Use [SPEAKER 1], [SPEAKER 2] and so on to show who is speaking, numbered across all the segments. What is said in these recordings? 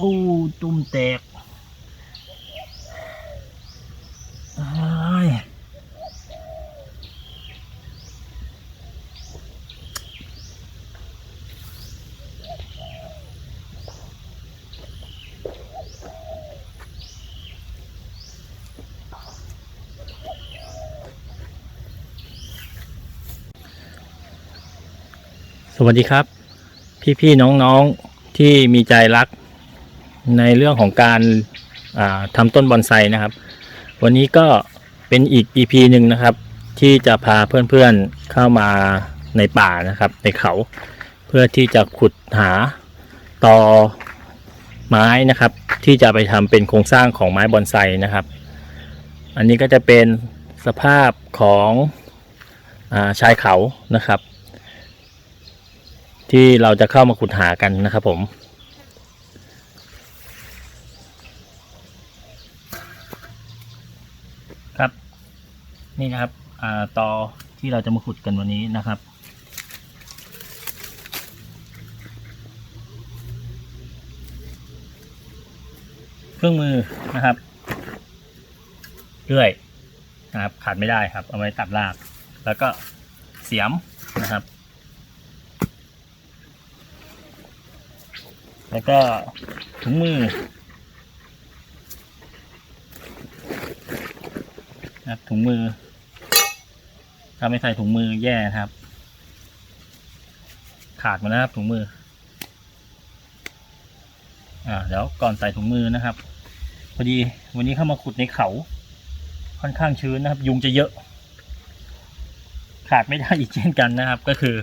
[SPEAKER 1] โอ้ตุ่มแตกสวัสดีครับ พี่ๆน้องๆที่มีใจรัก ในเรื่องของการาทำต้นบอนไซนะครับ วันนี้ก็เป็นอีก EP หนึ่งนะครับ ที่จะพาเพื่อนๆเข้ามาในป่านะครับ ในเขาเพื่อที่จะขุดหาตอไม้นะครับ ที่จะไปทำเป็นโครงสร้างของไม้บอนไซนะครับ อันนี้ก็จะเป็นสภาพของอาชายเขานะครับ ที่เราจะเข้ามาขุดหากันนะครับผม ครับ นี่นะครับอ่าตอที่เราจะมาขุดกันวันนี้นะครับ เครื่องมือนะครับเลื่อยนะครับขาดไม่ได้ครับ เอาไว้ตัดราก แล้วก็เสียมนะครับ แล้วก็ถุงมือนะถุงมือ ถ้าไม่ใส่ถุงมือแย่ครับ ขาดหมาแล้วครับถุงมือ อ่าเดี๋ยวก่อนใส่ถุงมือนะครับ พอดีวันนี้เข้ามาขุดในเขาค่อนข้างชื้นนะครับ ยุงจะเยอะ ขาดไม่ได้อีกเช่นกันนะครับ ก็คือ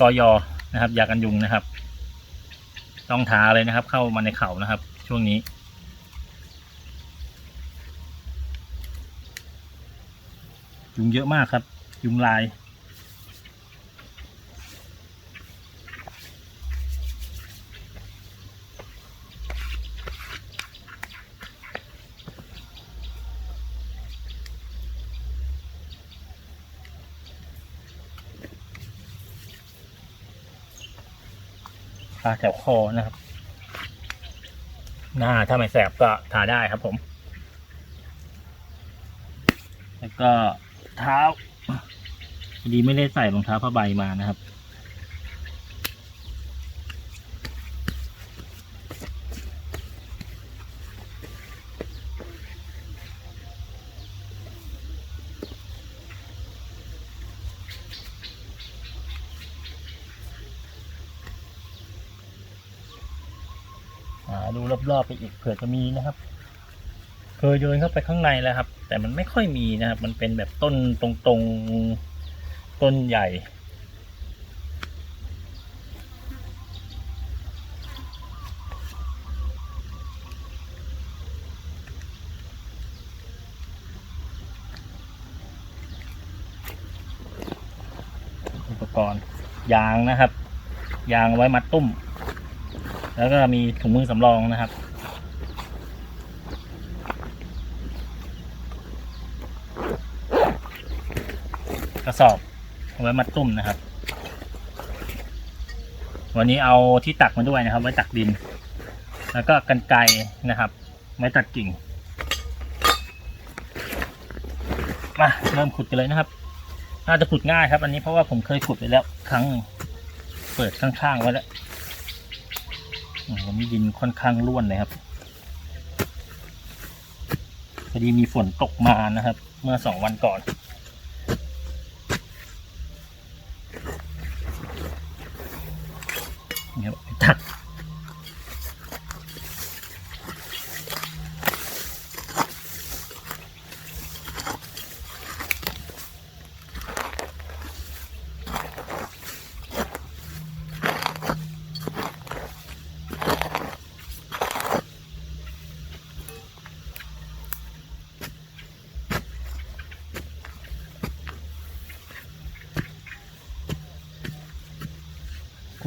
[SPEAKER 1] กอยอนะครับยากันยุงนะครับ ต้องทาเลยนะครับ เข้ามาในเขานะครับ ช่วงนี้ยุงเยอะมากครับ ยุงลาย ทาแถวคอนะครับ หน้าถ้าไม่แสบก็ทาได้ครับผม แล้วก็เท้า ดีไม่ได้ใส่รองเท้าผ้าใบมานะครับหาดูรอบๆไปอีกเผื่อจะมีนะครับเคยเดินเข้าไปข้างในแล้วครับ แต่มันไม่ค่อยมีนะครับ มันเป็นแบบต้นตรงๆ ต้นใหญ่ อุปกรณ์ยางนะครับ ยางไว้มัดตุ้ม แล้วก็มีถุงมือสำรองนะครับกระสอบ ไว้มัดตุ้มนะครับ วันนี้เอาที่ตักมาด้วยนะครับ ไว้ตักดิน แล้วก็กันไกรนะครับ ไว้ตัดกิ่ง มาเริ่มขุดกันเลยนะครับ น่าจะขุดง่ายครับ อันนี้เพราะว่าผมเคยขุดไปแล้ว ครั้งเปิดข้างๆไว้แล้วมวันนี้ดินค่อนข้างร่วนเลยครับพอดีมีฝนตกมานะครับ เมื่อสองวันก่อนครับตัก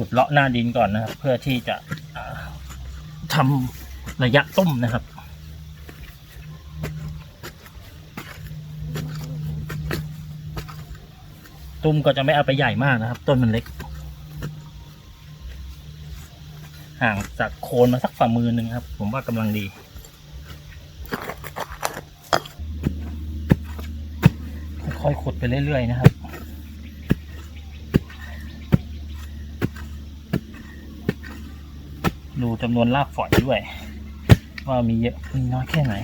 [SPEAKER 1] ขุดเลาะหน้าดินก่อนนะครับ เพื่อที่จะทำระยะต้มนะครับตุ้มก็จะไม่เอาไปใหญ่มากนะครับ ต้นมันเล็ก ห่างจากโคนมาสักฝ่ามือหนึ่งครับ ผมว่ากำลังดี ค่อยๆขุดไปเรื่อยๆนะครับ ดูจำนวนรากฝอยด้วย ว่ามีเยอะมีน้อยแค่ไหน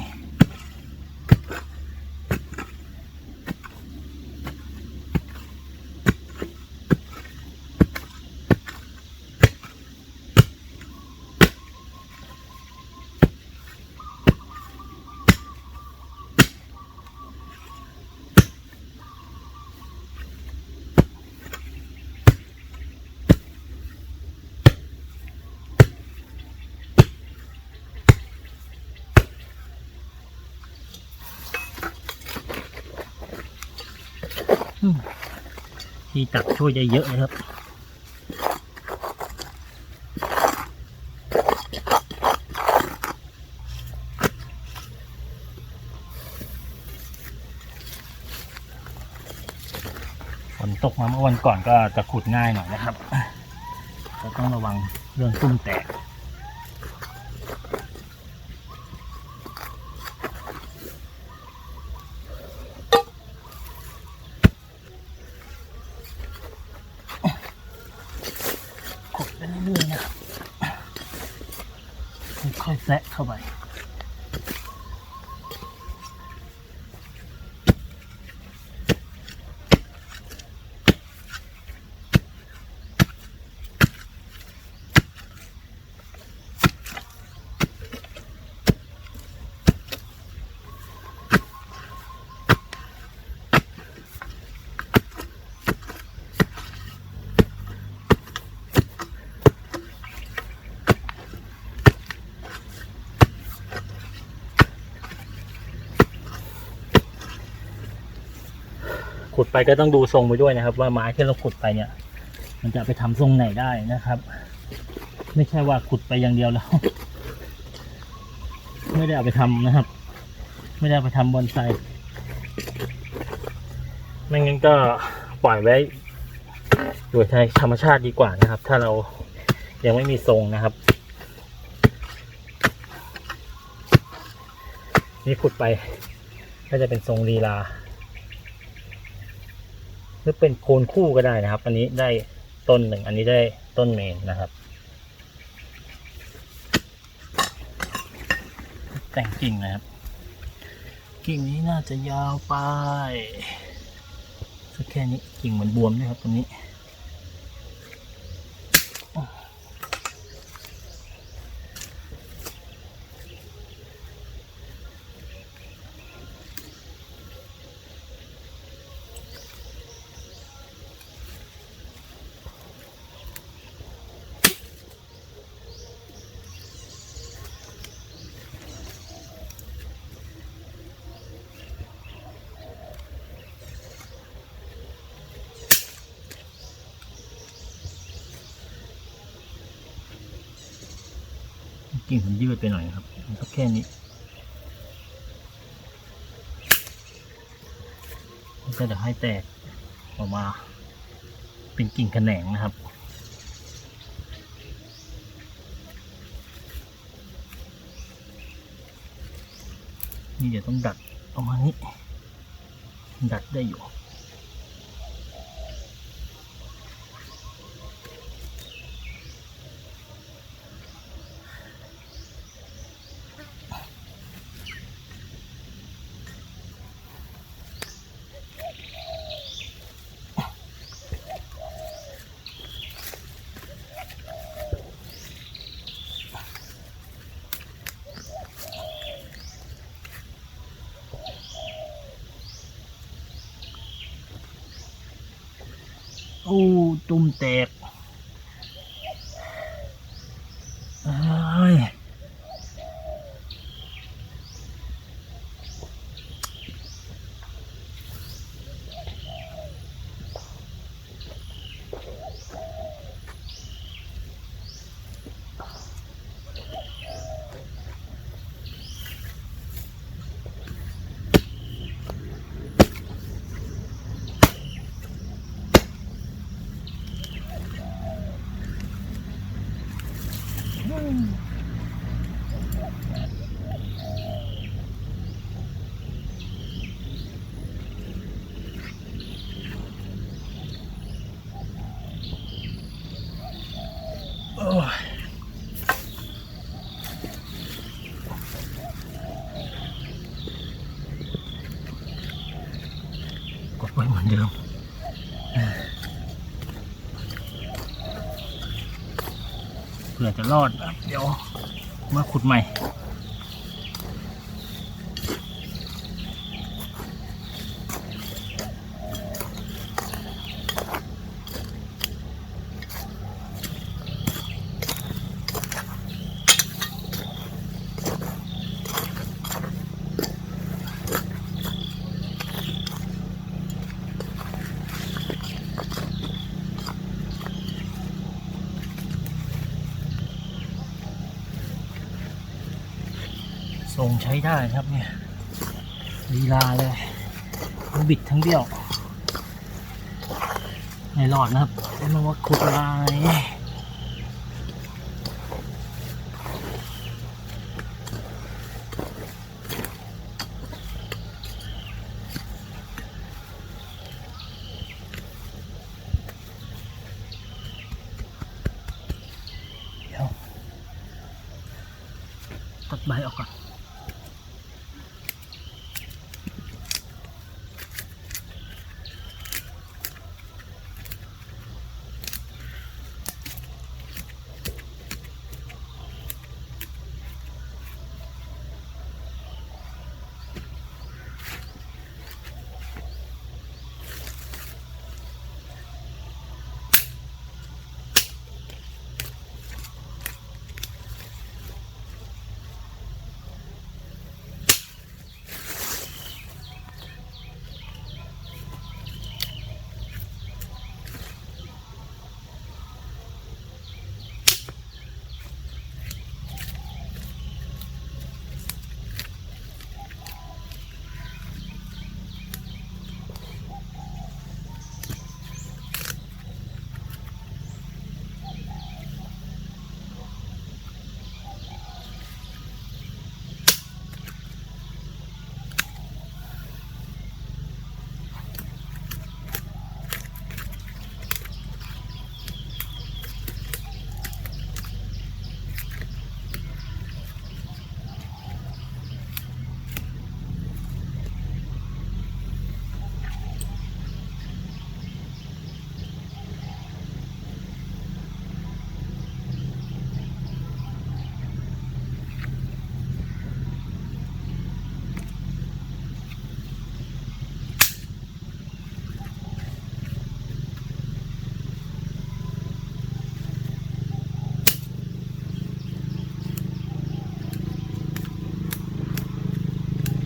[SPEAKER 1] ที่ตักช่วยได้เยอะเลยครับฝนตกมาเมื่อวันก่อนก็จะขุดง่ายหน่อยนะครับก็ต้องระวังเรื่องตุ้มแตกดไปเรื่อยๆนะครับค่อยๆแซะเข้าไป ขุดไปก็ต้องดูทรงไปด้วยนะครับ ว่าไม้ที่เราขุดไปเนี่ย มันจะไปทำทรงไหนได้นะครับ ไม่ใช่ว่าขุดไปอย่างเดียวแล้วไม่ได้เอาไปทำนะครับ ไม่ได้เอาไปทำบอนไซไม่งั้นก็ปล่อยไว้อยู่ในธรรมชาติดีกว่านะครับ ถ้าเรายังไม่มีทรงนะครับ นี่ขุดไปก็จะเป็นทรงลีลา หรือเป็นโคนคู่ก็ได้นะครับ อันนี้ได้ต้นหนึ่ง อันนี้ได้ต้นเมนนะครับ แต่งกิ่งนะครับ กิ่งนี้น่าจะยาวไปสักแค่นี้กิ่งเหมือนบวมด้วยครับตรงนี้ กิ่งมันยืดไปหน่อยครับมันก็แค่นี้ก็จะให้แตกออกมาเป็นกิ่งแขนงนะครับ นี่เดี๋ยวต้องดัดประมาณนี้ ดัดได้อยู่ โอ้ ตุ่มแตก โอ้ยกดไเผื่อจะรอดเดี๋ยวมาขุดใหม่ รงใช้ได้ครับเนี่ยลีลาเลยทั้งบิดทั้งเบี้ยวไม่รอดนะครับไม่ว่าขุดอะไรเดี๋ยตัดใบออกก่อน